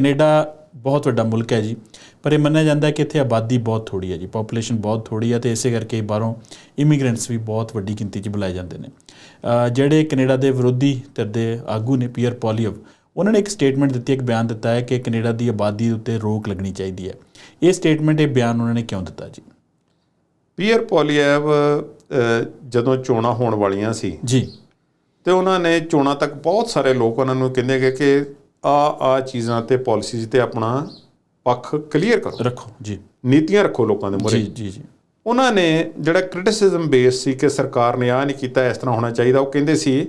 Canada ਬਹੁਤ ਵੱਡਾ ਮੁਲਕ ਹੈ ਜੀ। ਪਰ ਇਹ ਮੰਨਿਆ ਜਾਂਦਾ ਹੈ ਕਿ ਇੱਥੇ ਆਬਾਦੀ ਬਹੁਤ ਥੋੜੀ ਹੈ ਜੀ। ਪੋਪੂਲੇਸ਼ਨ ਬਹੁਤ ਥੋੜੀ ਹੈ ਤੇ ਇਸੇ ਕਰਕੇ ਬਾਹਰੋਂ ਇਮੀਗ੍ਰੈਂਟਸ ਵੀ ਬਹੁਤ ਵੱਡੀ ਗਿਣਤੀ 'ਚ ਬੁਲਾਏ ਜਾਂਦੇ ਨੇ। ਜਿਹੜੇ ਕੈਨੇਡਾ ਦੇ ਵਿਰੋਧੀ ਧਿਰ ਦੇ ਆਗੂ ਨੇ ਪੀਅਰ ਪੋਲੀਅਵ ਉਹਨਾਂ ਨੇ ਇੱਕ ਸਟੇਟਮੈਂਟ ਦਿੱਤੀ ਇੱਕ ਬਿਆਨ ਦਿੱਤਾ ਹੈ ਕਿ ਕੈਨੇਡਾ ਦੀ ਆਬਾਦੀ ਉੱਤੇ ਰੋਕ ਲੱਗਣੀ ਚਾਹੀਦੀ ਹੈ। ਇਹ ਸਟੇਟਮੈਂਟ ਇਹ ਬਿਆਨ ਉਹਨਾਂ ਨੇ ਕਿਉਂ ਦਿੱਤਾ ਜੀ? ਪੀਅਰ ਪੋਲੀਐਵ ਅ, ਜਦੋਂ ਚੋਣਾਂ ਹੋਣ ਵਾਲੀਆਂ ਸੀ ਜੀ। ਤੇ ਉਹਨਾਂ ਨੇ ਚੋਣਾਂ ਤੱਕ ਬਹੁਤ ਸਾਰੇ ਲੋਕ ਉਹਨਾਂ ਨੂੰ ਕਹਿੰਦੇ ਕਿ ਆ ਆ ਚੀਜ਼ਾਂ ਤੇ ਪਾਲਿਸੀਜ਼ ਤੇ ਆਪਣਾ ਪੱਖ ਕਲੀਅਰ ਕਰੋ। ਰੱਖੋ ਜੀ। ਨੀਤੀਆਂ ਰੱਖੋ ਲੋਕਾਂ ਦੇ ਜੀ ਮੂਹਰੇ। ਜੀ ਜੀ ਉਹਨਾਂ ਨੇ ਜਿਹੜਾ ਕ੍ਰਿਟਿਸਿਜ਼ਮ ਬੇਸ ਸੀ ਕਿ ਸਰਕਾਰ ਨੇ ਆ ਨਹੀਂ ਕੀਤਾ ਇਸ ਤਰ੍ਹਾਂ ਹੋਣਾ ਚਾਹੀਦਾ ਉਹ ਕਹਿੰਦੇ ਸੀ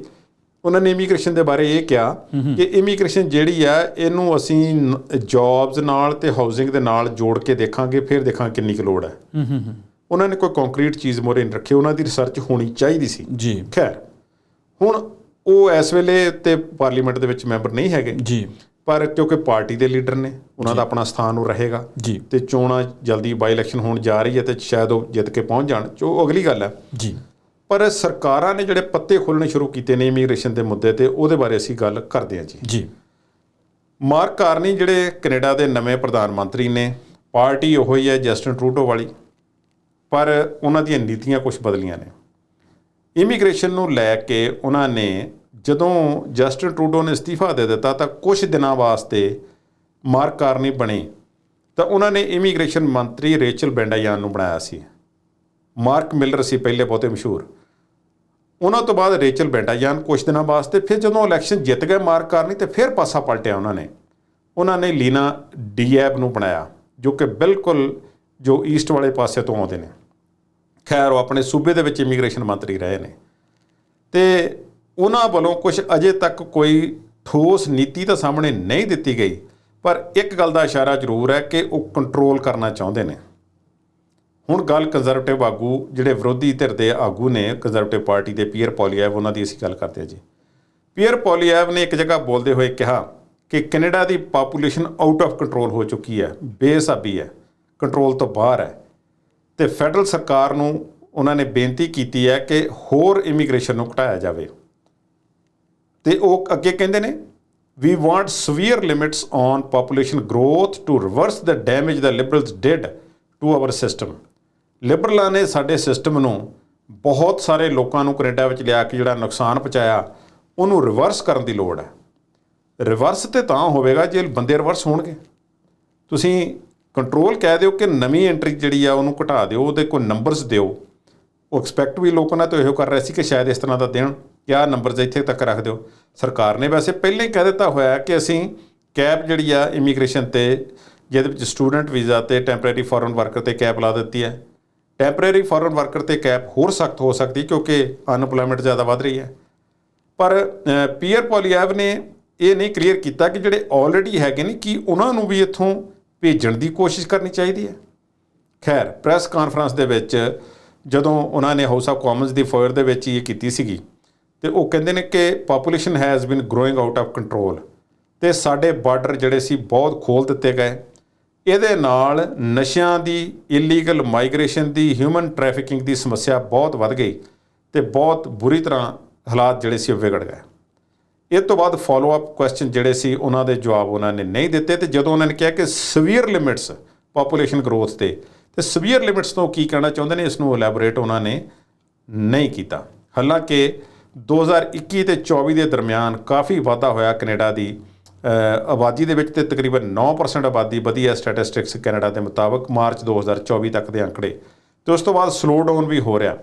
ਉਹਨਾਂ ਨੇ ਇਮੀਗ੍ਰੇਸ਼ਨ ਦੇ ਬਾਰੇ ਇਹ ਕਿਹਾ ਕਿ ਇਮੀਗ੍ਰੇਸ਼ਨ ਜਿਹੜੀ ਆ ਇਹਨੂੰ ਅਸੀਂ ਜੌਬਸ ਨਾਲ ਤੇ ਹਾਊਸਿੰਗ ਦੇ ਨਾਲ ਜੋੜ ਕੇ ਦੇਖਾਂਗੇ ਫਿਰ ਦੇਖਾਂਗੇ ਕਿੰਨੀ ਕੁ ਲੋੜ ਹੈ। ਹੂੰ ਹੂੰ ਹੂੰ। ਉਹਨਾਂ ਨੇ ਕੋਈ ਕੰਕਰੀਟ ਚੀਜ਼ ਮੋਰੇ ਨਹੀਂ ਰੱਖੀ ਉਹਨਾਂ ਦੀ ਰਿਸਰਚ ਹੋਣੀ ਚਾਹੀਦੀ ਸੀ। ਜੀ। ਖੈਰ ਹੁਣ ਉਹ ਇਸ ਵੇਲੇ ਤੇ ਪਾਰਲੀਮੈਂਟ ਦੇ ਵਿੱਚ ਮੈਂਬਰ ਨਹੀਂ ਹੈਗੇ। ਜੀ। ਪਰ ਕਿਉਂਕਿ ਪਾਰਟੀ ਦੇ ਲੀਡਰ ਨੇ ਉਹਨਾਂ ਦਾ ਆਪਣਾ ਸਥਾਨ ਉਹ ਰਹੇਗਾ। ਜੀ। ਤੇ ਚੋਣਾਂ ਜਲਦੀ ਬਾਈ ਇਲੈਕਸ਼ਨ ਹੋਣ ਜਾ ਰਹੀ ਹੈ ਤੇ ਸ਼ਾਇਦ ਉਹ ਜਿੱਤ ਕੇ ਪਹੁੰਚ ਜਾਣ ਜੋ ਅਗਲੀ ਗੱਲ ਹੈ। ਜੀ। ਪਰ ਸਰਕਾਰਾਂ ਨੇ ਜਿਹੜੇ ਪੱਤੇ ਖੋਲਣੇ ਸ਼ੁਰੂ ਕੀਤੇ ਨੇ ਇਮੀਗ੍ਰੇਸ਼ਨ ਦੇ ਮੁੱਦੇ ਤੇ ਉਹਦੇ ਬਾਰੇ ਅਸੀਂ ਗੱਲ ਕਰਦੇ ਹਾਂ ਜੀ। ਜੀ। ਮਾਰਕ ਕਾਰਨੀ ਜਿਹੜੇ ਕੈਨੇਡਾ ਦੇ ਨਵੇਂ ਪ੍ਰਧਾਨ ਮੰਤਰੀ ਨੇ ਪਾਰਟੀ ਉਹੋ ਹੀ ਹੈ ਜਸਟਨ ਟਰੂਡੋ ਵਾਲੀ ਪਰ ਉਹਨਾਂ ਦੀਆਂ ਨੀਤੀਆਂ ਕੁਝ ਬਦਲੀਆਂ ਨੇ। ਇਮੀਗ੍ਰੇਸ਼ਨ ਨੂੰ ਲੈ ਕੇ ਉਹਨਾਂ ਨੇ ਜਦੋਂ ਜਸਟਿਨ ਟਰੂਡੋ ਨੇ ਅਸਤੀਫਾ ਦੇ ਦਿੱਤਾ ਤਾਂ ਕੁਝ ਦਿਨਾਂ ਵਾਸਤੇ ਮਾਰਕ ਕਾਰਨੀ ਬਣੇ। ਤਾਂ ਉਹਨਾਂ ਨੇ ਇਮੀਗ੍ਰੇਸ਼ਨ ਮੰਤਰੀ ਰੇਚਲ ਬੈਂਡਾਯਾਨ ਨੂੰ ਬਣਾਇਆ ਸੀ। ਮਾਰਕ ਮਿਲਰ ਸੀ ਪਹਿਲੇ ਬਹੁਤੇ ਮਸ਼ਹੂਰ। ਉਹਨਾਂ ਤੋਂ ਬਾਅਦ ਰੇਚਲ ਬੈਂਡਾਯਾਨ ਕੁਝ ਦਿਨਾਂ ਵਾਸਤੇ ਫਿਰ ਜਦੋਂ ਇਲੈਕਸ਼ਨ ਜਿੱਤ ਗਏ ਮਾਰਕ ਕਾਰਨੀ ਤੇ ਫਿਰ ਪਾਸਾ ਪਲਟਿਆ ਉਹਨਾਂ ਨੇ। ਉਹਨਾਂ ਨੇ ਲੀਨਾ ਡੀਐਬ ਨੂੰ ਬਣਾਇਆ, ਜੋ ਕਿ ਬਿਲਕੁਲ ਜੋ ਈਸਟ ਵਾਲੇ ਪਾਸੇ ਤੋਂ ਆਉਂਦੇ ਨੇ। ਖੈਰ, ਉਹ ਆਪਣੇ ਸੂਬੇ ਦੇ ਵਿੱਚ ਇਮੀਗ੍ਰੇਸ਼ਨ ਮੰਤਰੀ ਰਹੇ ਨੇ। ਤੇ ਉਹਨਾਂ ਵੱਲੋਂ ਕੁਝ ਅਜੇ ਤੱਕ ਕੋਈ ਠੋਸ ਨੀਤੀ ਤਾਂ ਸਾਹਮਣੇ ਨਹੀਂ ਦਿੱਤੀ ਗਈ, ਪਰ ਇੱਕ ਗੱਲ ਦਾ ਇਸ਼ਾਰਾ ਜ਼ਰੂਰ ਹੈ ਕਿ ਉਹ ਕੰਟਰੋਲ ਕਰਨਾ ਚਾਹੁੰਦੇ ਨੇ। ਹੁਣ ਗੱਲ ਕੰਜ਼ਰਵੇਟਿਵ ਆਗੂ ਜਿਹੜੇ ਵਿਰੋਧੀ ਧਿਰ ਦੇ ਆਗੂ ਨੇ ਕੰਜ਼ਰਵੇਟਿਵ ਪਾਰਟੀ ਦੇ ਪੀਅਰ ਪੋਲੀਐਵ ਉਹਨਾਂ ਦੀ ਅਸੀਂ ਗੱਲ ਕਰਦੇ ਹਾਂ ਜੀ। ਪੀਅਰ ਪੋਲੀਐਵ ਨੇ ਇੱਕ ਜਗ੍ਹਾ ਬੋਲਦੇ ਹੋਏ ਕਿਹਾ ਕਿ ਕੈਨੇਡਾ ਦੀ ਪਾਪੂਲੇਸ਼ਨ ਆਊਟ ਆਫ ਕੰਟਰੋਲ ਹੋ ਚੁੱਕੀ ਹੈ ਬੇਸਾਬੀ ਹੈ ਕੰਟਰੋਲ ਤੋਂ ਬਾਹਰ ਹੈ। ਤੇ ਫੈਡਰਲ ਸਰਕਾਰ ਨੂੰ ਉਹਨਾਂ ਨੇ ਬੇਨਤੀ ਕੀਤੀ ਹੈ ਕਿ ਹੋਰ ਇਮੀਗ੍ਰੇਸ਼ਨ ਨੂੰ ਘਟਾਇਆ ਜਾਵੇ। ਤੇ ਉਹ ਅੱਗੇ ਕਹਿੰਦੇ ਨੇ we want severe limits on population growth to reverse the damage the liberals did to our system ਲਿਬਰਲਾਂ ਨੇ ਸਾਡੇ ਸਿਸਟਮ ਨੂੰ ਬਹੁਤ ਸਾਰੇ ਲੋਕਾਂ ਨੂੰ ਕੈਨੇਡਾ ਵਿੱਚ ਲਿਆ ਕੇ ਜਿਹੜਾ ਨੁਕਸਾਨ ਪਹੁੰਚਾਇਆ, ਉਹਨੂੰ ਰਿਵਰਸ ਕਰਨ ਦੀ ਲੋੜ ਹੈ। ਰਿਵਰਸ ਤੇ ਤਾਂ ਹੋਵੇਗਾ ਜੇ ਬੰਦੇ ਰਿਵਰਸ ਹੋਣਗੇ। ਤੁਸੀਂ ਕੰਟਰੋਲ ਕਹਿ ਦਿਓ ਕਿ ਨਵੀਂ ਐਂਟਰੀ ਜਿਹੜੀ ਆ, ਉਹਨੂੰ ਘਟਾ ਦਿਓ, ਉਹਦੇ ਕੋਈ ਨੰਬਰਸ ਦਿਓ। ਉਹ ਐਕਸਪੈਕਟ ਵੀ ਲੋਕਾਂ ਨਾਲ ਤਾਂ ਇਹੋ ਕਰ ਰਿਹਾ ਸੀ ਕਿ ਸ਼ਾਇਦ ਇਸ ਤਰ੍ਹਾਂ ਦਾ ਦੇਣ। ਕਿਆ ਨੰਬਰਸ ਇੱਥੇ ਤੱਕ ਰੱਖ ਦਿਓ। ਸਰਕਾਰ ਨੇ ਵੈਸੇ ਪਹਿਲਾਂ ਹੀ ਕਹਿ ਦਿੱਤਾ ਹੋਇਆ ਕਿ ਅਸੀਂ ਕੈਪ ਜਿਹੜੀ ਆ ਇਮੀਗ੍ਰੇਸ਼ਨ ਤੇ, ਜਿਹਦੇ ਵਿੱਚ ਸਟੂਡੈਂਟ ਵੀਜ਼ਾ ਤੇ ਟੈਂਪਰੇਰੀ ਫੋਰਨ ਵਰਕਰ ਤੇ ਕੈਪ ਲਾ ਦਿੱਤੀ ਹੈ। ਟੈਂਪਰੇਰੀ ਫੋਰਨ ਵਰਕਰ ਤੇ ਕੈਪ ਹੋਰ ਸਖਤ ਹੋ ਸਕਦੀ ਕਿਉਂਕਿ ਅਨਪਲੋਇਮੈਂਟ ਜ਼ਿਆਦਾ ਵੱਧ ਰਹੀ ਹੈ। ਪਰ ਪੀਅਰ ਪੋਲੀਐਵ ਨੇ ਇਹ ਨਹੀਂ ਕਲੀਅਰ ਕੀਤਾ ਕਿ ਜਿਹੜੇ ਆਲਰੇਡੀ ਹੈਗੇ ਨੇ, ਕਿ ਉਹਨਾਂ ਨੂੰ ਵੀ ਇੱਥੋਂ ਭੇਜਣ ਦੀ ਕੋਸ਼ਿਸ਼ ਕਰਨੀ ਚਾਹੀਦੀ ਹੈ? ਖੈਰ ਪ੍ਰੈਸ ਕਾਨਫਰੰਸ ਦੇ ਵਿੱਚ ਜਦੋਂ ਉਹਨਾਂ ਨੇ ਹਾਊਸ ਆਫ ਕਾਮਨਸ ਦੀ ਫੋਰ ਦੇ ਵਿੱਚ ਹੀ ਇਹ ਕੀਤੀ ਸੀਗੀ ਤੇ ਉਹ ਕਹਿੰਦੇ ਨੇ ਕਿ population has been growing out of control ਤੇ ਸਾਡੇ ਬਾਰਡਰ ਜਿਹੜੇ ਸੀ ਬਹੁਤ ਖੋਲ ਦਿੱਤੇ ਗਏ। ਇਹਦੇ ਨਾਲ ਨਸ਼ਿਆਂ ਦੀ ਇਲੀਗਲ ਮਾਈਗ੍ਰੇਸ਼ਨ ਦੀ ਹਿਊਮਨ ਟ੍ਰੈਫਿਕਿੰਗ ਦੀ ਸਮੱਸਿਆ ਬਹੁਤ ਵੱਧ ਗਈ ਤੇ ਬਹੁਤ ਬੁਰੀ ਤਰ੍ਹਾਂ ਹਾਲਾਤ ਜਿਹੜੇ ਸੀ ਉਹ ਵਿਗੜ ਗਏ। ਇਹ ਤੋਂ ਬਾਅਦ ਫਾਲੋ ਅਪ ਕੁਐਸਚਨ ਜਿਹੜੇ ਸੀ ਉਹਨਾਂ ਦੇ ਜਵਾਬ ਉਹਨਾਂ ਨੇ ਨਹੀਂ ਦਿੱਤੇ ਤੇ ਜਦੋਂ ਉਹਨਾਂ ਨੇ ਕਿਹਾ ਕਿ ਸਵੀਅਰ ਲਿਮਿਟਸ ਪੋਪੂਲੇਸ਼ਨ ਗਰੋਥ ਤੇ ਤੇ ਸਵੀਅਰ ਲਿਮਿਟਸ ਤੋਂ ਕੀ ਕਹਿਣਾ ਚਾਹੁੰਦੇ ਨੇ, ਇਸ ਨੂੰ ਐਲੈਬੋਰੇਟ ਉਹਨਾਂ ਨੇ ਨਹੀਂ ਕੀਤਾ। ਹਾਲਾਂਕਿ 2021 ਤੇ 24 ਦੇ ਦਰਮਿਆਨ ਕਾਫੀ ਵਾਧਾ ਹੋਇਆ ਕੈਨੇਡਾ ਦੀ। ਆਬਾਦੀ ਦੇ ਵਿੱਚ ਤੇ ਤਕਰੀਬਨ 9% ਆਬਾਦੀ ਵਧੀ ਹੈ ਸਟੈਟਿਸਟਿਕਸ ਕੈਨੇਡਾ ਦੇ ਮੁਤਾਬਕ ਮਾਰਚ 2024 ਤੱਕ ਦੇ ਅੰਕੜੇ। ਤੇ ਉਸ ਤੋਂ ਬਾਅਦ ਸਲੋ ਡਾਊਨ ਵੀ ਹੋ ਰਿਹਾ।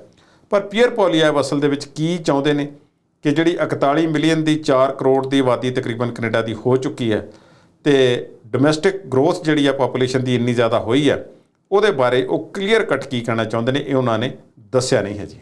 ਪਰ ਪੀਅਰ ਪੋਲੀਐਵ ਅਸਲ ਦੇ ਵਿੱਚ ਕੀ ਚਾਹੁੰਦੇ ਨੇ? ਕਿ ਜਿਹੜੀ 41 ਮਿਲੀਅਨ ਦੀ 4 ਕਰੋੜ ਦੀ ਆਬਾਦੀ ਤਕਰੀਬਨ ਕੈਨੇਡਾ ਦੀ ਹੋ ਚੁੱਕੀ ਹੈ ਤੇ ਡੋਮੈਸਟਿਕ ਗਰੋਥ ਜਿਹੜੀ ਆ ਪੋਪੂਲੇਸ਼ਨ ਦੀ ਇੰਨੀ ਜ਼ਿਆਦਾ ਹੋਈ ਹੈ, ਉਹਦੇ ਬਾਰੇ ਉਹ ਕਲੀਅਰ ਕੱਟ ਕੀ ਕਹਿਣਾ ਚਾਹੁੰਦੇ ਨੇ, ਇਹ ਉਹਨਾਂ ਨੇ ਦੱਸਿਆ ਨਹੀਂ ਹੈ ਜੀ।